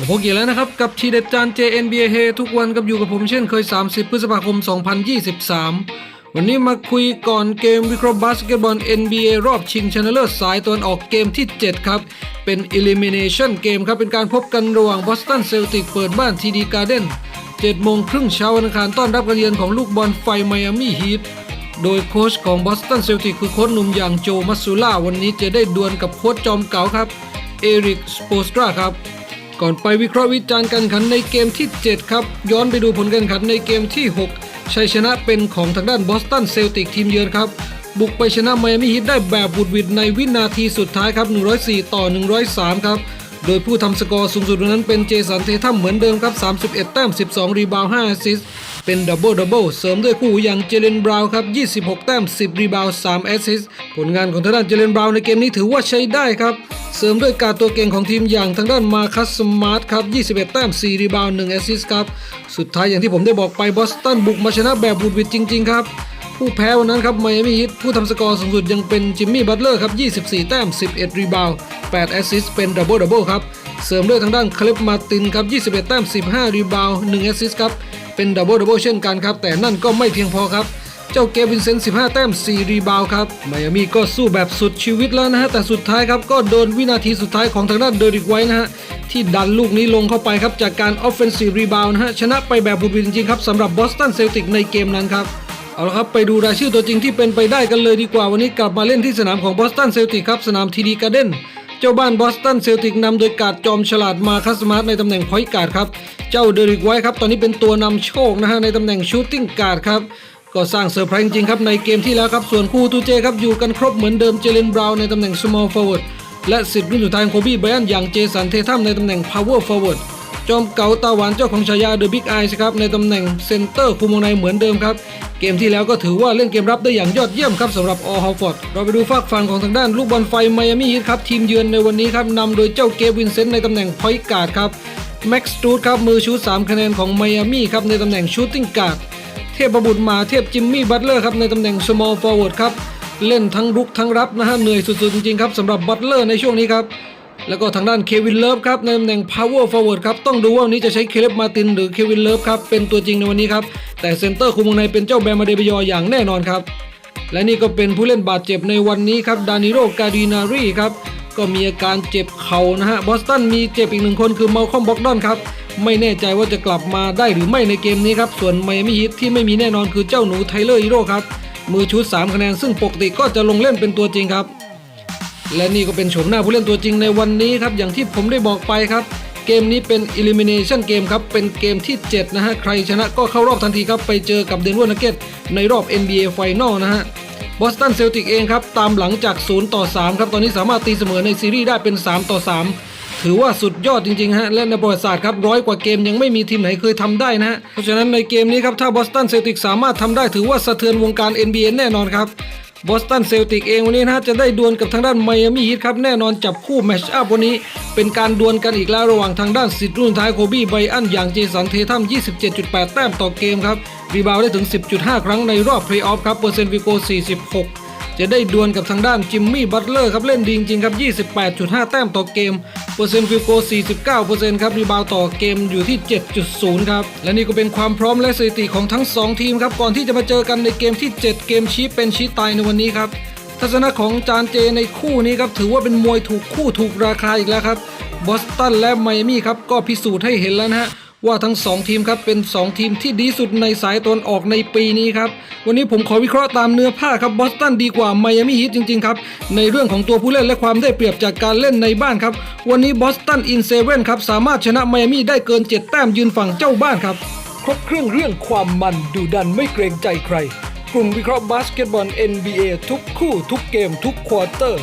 มาพบกันแล้วนะครับกับทีเด็ดจาน JNBA เฮทุกวันกับอยู่กับผมเช่นเคย 30 พฤษภาคม 2023 วันนี้มาคุยก่อนเกมวิเคราะห์บาสเกตบอล NBA รอบชิงชนะเลิศสายตะวันออกเกมที่ 7 ครับ เป็น Elimination เกมครับ เป็นการพบกันระหว่าง Boston Celtics เปิดบ้าน TD Garden 7โมงครึ่งเช้าวันอังคารต้อนรับการเยือนของลูกบอลไฟไมอามี่ฮีทโดยโค้ชของ Boston Celtics คือโค้ชหนุ่มอย่างโจมัสซูล่าวันนี้จะได้ดวลกับโค้ชจอมเก๋าครับเอริกสโปสตราครับ ก่อนไปวิเคราะห์วิจารณ์การขันในเกมที่ 7 ครับ ย้อนไปดูผลการขันในเกมที่ 6 ชัยชนะเป็นของทางด้านบอสตันเซลติกทีมเยือนครับ บุกไปชนะไมอามี่ฮิตได้แบบบุดวิดในวินาทีสุดท้ายครับ 104 ต่อ 103 ครับ โดยผู้ทำสกอร์สูงสุดวันนั้นเป็นเจสันเททัมเหมือนเดิมครับ 31 แต้ม 12 รีบาวด์5แอสซิสต์ เป็นดับเบิลดับเบิลเสริมด้วยคู่อย่างเจเลนบราวน์ครับ 26 แต้ม 10 รีบาวด์3แอสซิสผลงานของทางด้านเจเลนบราวน์ในเกมนี้ถือว่าใช้ได้ครับ เสริมด้วยการตัวเก่งของทีมอย่างทางด้านมาคัสสมาร์ทครับ 21 แต้ม 4 รีบาวด์1แอสซิสครับ สุดท้ายอย่างที่ผมได้บอกไปบอสตันบุกมาชนะแบบบุดวิดจริง ๆ ครับผู้แพ้วันนั้นครับไมอามี่ฮีทผู้ทำสกอร์สูงสุดยังเป็นจิมมี่บัตเลอร์ครับ 24 แต้ม 11 รีบาวด์8แอสซิสเป็นดับเบิลดับเบิลครับ เสริมด้วยทางด้านคลิปมาตินครับ 21 แต้ม 15 รีบาวด์1แอสซิสครับ เป็นดับเบิลดับเบิลเช่นกันครับ แต่นั่นก็ไม่เพียงพอครับ เจ้าเกวินเซนต์15 แต้ม 4 รีบาวครับไมอามี่ก็สู้แบบสุดชีวิตแล้วนะฮะ แต่สุดท้ายครับ ก็โดนวินาทีสุดท้ายของทางด้านเดริกไว้นะฮะ ที่ดันลูกนี้ลงเข้าไปครับ จากการ offensive rebound นะฮะ ชนะไปแบบบุดวิดจริงครับสำหรับบอสตันเซลติกในเกมนั้นครับเอาละครับ ไปดูรายชื่อตัวจริงที่เป็นไปได้กันเลยดีกว่าวันนี้กลับมาเล่นที่สนามของบอสตันเซลติกครับสนามทีดีการ์เด้น เจ้าบ้านบอสตันเซลติกนำโดยการดจอมฉลาดมาคัสมาร์ตในตำแหน่งพอยต์การ์ดครับ เจ้าเดริกไว้ครับ ตอนนี้เป็นตัวนำโชคนะฮะในตำแหน่งชูตติ้งการ์ดครับก็สร้างเซอร์ไพรส์จริงครับในเกมที่แล้วครับ ส่วนคู่ตูเจครับอยู่กันครบเหมือนเดิมเจเลนบราวน์ในตำแหน่ง small forward และสิทธิ์รุ่นสุดท้ายของโคบี้ไบรอันอย่างเจสันเททัมในตำแหน่ง power forward จอมเก๋าตาหวานเจ้าของฉายา The Big Eyes ครับในตำแหน่งเซนเตอร์คุมวงในเหมือนเดิมครับ เกมที่แล้วก็ถือว่าเล่นเกมรับได้อย่างยอดเยี่ยมครับสำหรับออฮาวฟอร์ดเราไปดูฝากฝั่งของทางด้านลูกบอลไฟไมอามี่ฮีทครับทีมเยือนในวันนี้ครับนำโดยเจ้าเกวินเซนต์ในตำแหน่งพอยต์การ์ดครับแม็กซ์ตูดครับมือชูต3คะแนนของไมอามี่ครับในตำแหน่งชูตติ้งการ์ดเทพบุตรมาเทพจิมมี่บัตเลอร์ครับในตำแหน่ง small forward ครับเล่นทั้งรุกทั้งรับนะฮะเหนื่อยสุดๆจริงๆครับสำหรับบัตเลอร์ในช่วงนี้ครับ แล้วก็ทางด้านเควินเลิฟครับในตำแหน่ง power forward ครับต้องดูว่าวันนี้จะใช้เคเลบมาตินหรือเควินเลิฟครับเป็นตัวจริงในวันนี้ครับแต่เซนเตอร์คุมวงในเป็นเจ้าแบมมาเดบยออย่างแน่นอนครับและนี่ก็เป็นผู้เล่นบาดเจ็บในวันนี้ครับดานิโรกาดินารีครับก็มีอาการเจ็บเข่านะฮะบอสตันมีเจ็บอีกหนึ่งคนคือมาลคอมบ็อกดอนครับไม่แน่ใจว่าจะกลับมาได้หรือไม่ในเกมนี้ครับส่วนไมอามี่ฮีทที่ไม่มีแน่นอนคือเจ้าหนูไทเลอร์ฮีโร่ครับมือชุด 3 คะแนนซึ่งปกติก็จะลงเล่นเป็นตัวจริงครับ และนี่ก็เป็นโฉมหน้าผู้เล่นตัวจริงในวันนี้ครับ อย่างที่ผมได้บอกไปครับ เกมนี้เป็น elimination เกมครับ เป็นเกมที่ 7 นะฮะ ใครชนะก็เข้ารอบทันทีครับ ไปเจอกับเดนเวอร์นักเก็ตในรอบ NBA Final นะฮะบอสตันเซลติกเองครับ ตามหลังจาก 0 ต่อ 3 ครับ ตอนนี้สามารถตีเสมอในซีรีส์ได้เป็น 3 ต่อ 3 ถือว่าสุดยอดจริงๆฮะและในประวัติศาสตร์ครับร้อยกว่าเกมยังไม่มีทีมไหนเคยทำได้นะฮะเพราะฉะนั้นในเกมนี้ครับถ้าบอสตันเซลติกสามารถทำได้ถือว่าสะเทือนวงการ NBA แน่นอนครับ บอสตันเซลติกเองวันนี้นะจะได้ดวลกับทางด้านไมอามี่ฮีทครับ แน่นอนจับคู่แมชอัพวันนี้ เป็นการดวลกันอีกแล้วระหว่างทางด้านสิทธิ์รุ่นท้ายโคบี้ไบอันอย่างเจสันเททัม27.8 แต้มต่อเกมครับรีบาวได้ถึง 10.5 ครั้งในรอบเพลย์ออฟครับเปอร์เซ็นต์ฟิโก 46 จะได้ดวลกับทางด้านจิมมี่บัตเลอร์ครับเล่นดีจริงๆครับ 28.5 แต้มต่อเกม เปอร์เซ็นต์ฟิลโก 49%ครับรีบาวต่อเกมอยู่ที่ 7.0 ครับ และนี่ก็เป็นความพร้อมและสถิติของทั้ง 2 ทีมครับ ก่อนที่จะมาเจอกันในเกมที่ 7 เกมชี้เป็นชี้ตายในวันนี้ครับ ทัศนะของจานเจในคู่นี้ครับ ถือว่าเป็นมวยถูกคู่ถูกราคาอีกแล้วครับบอสตันและไมอามี่ครับก็พิสูจน์ให้เห็นแล้วนะฮะ ว่าทั้ง 2 ทีมครับเป็น 2 ทีมที่ดีสุดในสายตนออกในปีนี้ครับ วันนี้ผมขอวิเคราะห์ตามเนื้อผ้าครับบอสตันดีกว่าไมอามี่ฮีทจริงๆครับ ในเรื่องของตัวผู้เล่นและความได้เปรียบจากการเล่นในบ้านครับ วันนี้บอสตันอินเซเว่นครับ สามารถชนะไมอามี่ได้เกิน 7 แต้มยืนฝั่งเจ้าบ้านครับ ครบเครื่องเรื่องความมันดุดันไม่เกรงใจใคร กลุ่มวิเคราะห์บาสเกตบอล NBA ทุกคู่ทุกเกมทุกควอเตอร์